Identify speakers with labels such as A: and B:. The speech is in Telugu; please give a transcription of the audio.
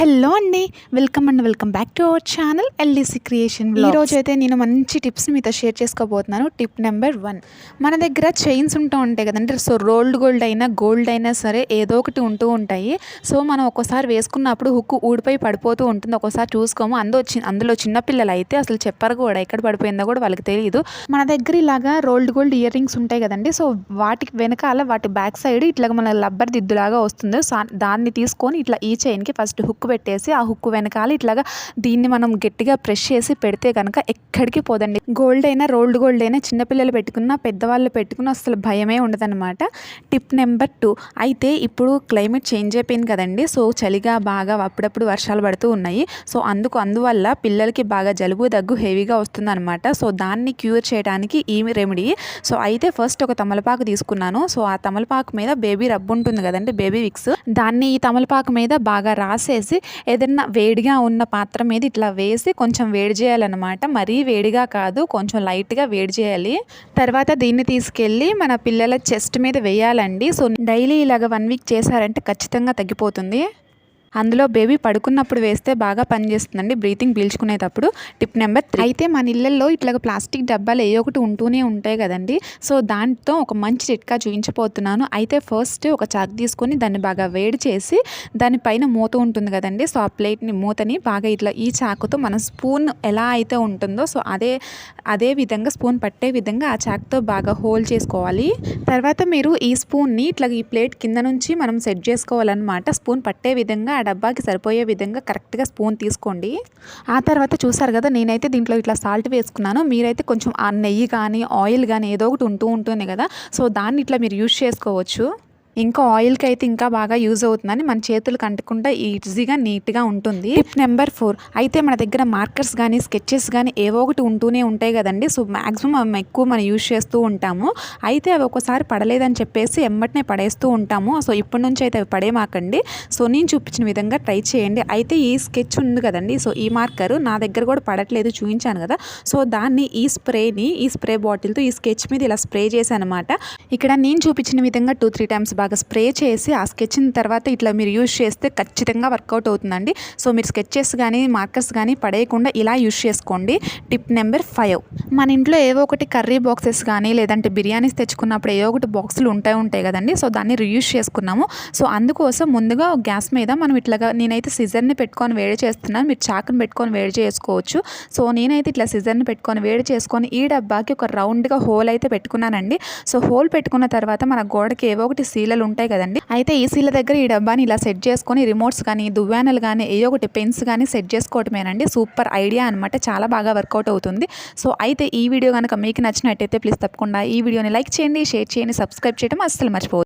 A: హలో అండి. Welcome and welcome back to our channel LDC creation ఈ రోజు అయితే నేను మంచి టిప్స్ మీతో షేర్ చేసుకోబోతున్నాను. Tip number one. మన దగ్గర చైన్స్ ఉంటూ ఉంటాయి కదండి. సో రోల్డ్ గోల్డ్ అయినా గోల్డ్ అయినా సరే ఏదో ఒకటి ఉంటూ ఉంటాయి. సో మనం ఒక్కోసారి వేసుకున్నప్పుడు హుక్ ఊడిపోయి పడిపోతూ ఉంటుంది. ఒక్కోసారి చూసుకోము. అందులో చి- అందులో చిన్నపిల్లలు అయితే అసలు చెప్పరు కూడా. ఎక్కడ పడిపోయిందో కూడా వాళ్ళకి తెలియదు మన దగ్గర ఇలాగా రోల్డ్ గోల్డ్ ఇయర్ రింగ్స్ ఉంటాయి కదండి. సో వాటికి వెనకాల వాటి బ్యాక్ సైడ్ ఇట్లా మన లబ్బర్ దిద్దులాగా వస్తుంది. సో దాన్ని తీసుకొని ఇట్లా ఈ చైన్కి ఫస్ట్ హుక్ పెట్టేసి ఆ హుక్ వెనకాల ఇట్లాగా దీన్ని మనం గట్టిగా ప్రెష్ చేసి పెడితే కనుక ఎక్కడికి పోదండి. గోల్డ్ అయినా రోల్డ్ గోల్డ్ అయినా చిన్నపిల్లలు పెట్టుకున్నా పెద్దవాళ్ళు పెట్టుకున్నా అసలు భయమే ఉండదన్నమాట. Tip number two. అయితే ఇప్పుడు క్లైమేట్ చేంజ్ అయిపోయింది కదండి. సో చలిగా బాగా అప్పుడప్పుడు వర్షాలు పడుతూ ఉన్నాయి. సో అందుకు అందువల్ల పిల్లలకి బాగా జలుబు దగ్గు హెవీగా వస్తుందన్నమాట. సో దాన్ని క్యూర్ చేయడానికి ఈ రెమెడీ సో అయితే ఫస్ట్ ఒక తమలపాకు తీసుకున్నాను. సో ఆ తమలపాకు మీద బేబీ రబ్బు ఉంటుంది కదండి బేబీ విక్స్. దాన్ని ఈ తమలపాకు మీద బాగా రాసేసి ఏదైనా వేడిగా ఉన్న పాత్ర మీద ఇట్లా వేసి కొంచెం వేడి చేయాలన్నమాట. మరీ వేడిగా కాదు కొంచెం లైట్గా వేడి చేయాలి. తర్వాత దీన్ని తీసుకెళ్ళి మన పిల్లల చెస్ట్ మీద వేయాలండి. సో డైలీ ఇలాగ వన్ వీక్ చేశారంటే ఖచ్చితంగా తగ్గిపోతుంది. అందులో బేబీ పడుకున్నప్పుడు వేస్తే బాగా పనిచేస్తుందండి. బ్రీతింగ్ పీల్చుకునేటప్పుడు. Tip number three. అయితే మన ఇళ్ళల్లో ఇట్లా ప్లాస్టిక్ డబ్బాలు ఏ ఒకటి ఉంటూనే ఉంటాయి కదండి. సో దాంతో ఒక మంచి చిట్కా చూపించబోతున్నాను. అయితే ఫస్ట్ ఒక చాక్ తీసుకొని దాన్ని బాగా వేడి చేసి దానిపైన మూత ఉంటుంది కదండి. సో ఆ ప్లేట్ని మూతని బాగా ఇట్లా ఈ చాకుతో మన స్పూన్ ఎలా అయితే ఉంటుందో సో అదే అదే విధంగా స్పూన్ పట్టే విధంగా ఆ చాక్తో బాగా హోల్ చేసుకోవాలి. తర్వాత మీరు ఈ స్పూన్ని ఇట్లా ఈ ప్లేట్ కింద నుంచి మనం సెట్ చేసుకోవాలన్నమాట. స్పూన్ పట్టే విధంగా ఆ డబ్బాకి సరిపోయే విధంగా కరెక్ట్గా స్పూన్ తీసుకోండి. ఆ తర్వాత చూసారు కదా నేనైతే దీంట్లో ఇట్లా సాల్ట్ వేసుకున్నాను. మీరైతే కొంచెం ఆ నెయ్యి కానీ ఆయిల్ కానీ ఏదో ఒకటి ఉంటూ ఉంటుంది కదా. సో దాన్ని ఇట్లా మీరు యూజ్ చేసుకోవచ్చు. ఇంకా ఆయిల్కి అయితే ఇంకా బాగా యూజ్ అవుతుందని మన చేతులకు అంటకుండా ఈజీగా నీట్గా ఉంటుంది. Tip number four. అయితే మన దగ్గర మార్కర్స్ కానీ స్కెచెస్ కానీ ఏవో ఒకటి ఉంటూనే ఉంటాయి కదండి. సో మ్యాక్సిమం మనం ఎక్కువ మనం యూజ్ చేస్తూ ఉంటాము. అయితే అవి ఒకసారి పడలేదని చెప్పేసి ఎమ్మటనే పడేస్తూ ఉంటాము. సో ఇప్పటి నుంచి అయితే అవి పడేమాకండి. సో నేను చూపించిన విధంగా ట్రై చేయండి. అయితే ఈ స్కెచ్ ఉంది కదండి. సో ఈ మార్కర్ నా దగ్గర కూడా పడట్లేదు చూపించాను కదా. సో దాన్ని ఈ స్ప్రేని ఈ స్ప్రే బాటిల్తో ఈ స్కెచ్ మీద ఇలా స్ప్రే చేశాను అనమాట ఇక్కడ నేను చూపించిన విధంగా టూ త్రీ టైమ్స్ బాగా స్ప్రే చేసి ఆ స్కెచ్న తర్వాత ఇట్లా మీరు యూజ్ చేస్తే ఖచ్చితంగా వర్కౌట్ అవుతుందండి. సో మీరు స్కెచెస్ కానీ మార్కర్స్ కానీ పడేయకుండా ఇలా యూజ్ చేసుకోండి. Tip number five. మన ఇంట్లో ఏవో ఒకటి కర్రీ బాక్సెస్ కానీ లేదంటే బిర్యానీస్ తెచ్చుకున్నప్పుడు ఏవో ఒకటి బాక్సులు ఉంటాయి ఉంటాయి కదండి. సో దాన్ని రియూజ్ చేసుకున్నాము. సో అందుకోసం ముందుగా గ్యాస్ మీద మనం ఇట్లాగా నేనైతే సిజర్ని పెట్టుకొని వేడి చేస్తున్నాను. మీరు చాకుని పెట్టుకొని వేడి చేసుకోవచ్చు. సో నేనైతే ఇట్లా సిజర్ని పెట్టుకొని వేడి చేసుకొని ఈ డబ్బాకి ఒక రౌండ్గా హోల్ అయితే పెట్టుకున్నానండి. సో హోల్ పెట్టుకున్న తర్వాత మన గోడకి ఏవో ఒకటి సీలలు ఉంటాయి కదండి. అయితే ఈ సీల దగ్గర ఈ డబ్బాని ఇలా సెట్ చేసుకొని రిమోట్స్ కానీ దువ్వానలు కానీ ఏ ఒకటి పెన్స్ కానీ సెట్ చేసుకోవటమేనండి. సూపర్ ఐడియా అనమాట చాలా బాగా వర్కౌట్ అవుతుంది. సో అయితే ఈ వీడియో కనుక మీకు నచ్చినట్టయితే ప్లీజ్ తప్పకుండా ఈ వీడియోని లైక్ చేయండి షేర్ చేయండి సబ్స్క్రైబ్ చేయడం అస్సలు మర్చిపోవద్దు.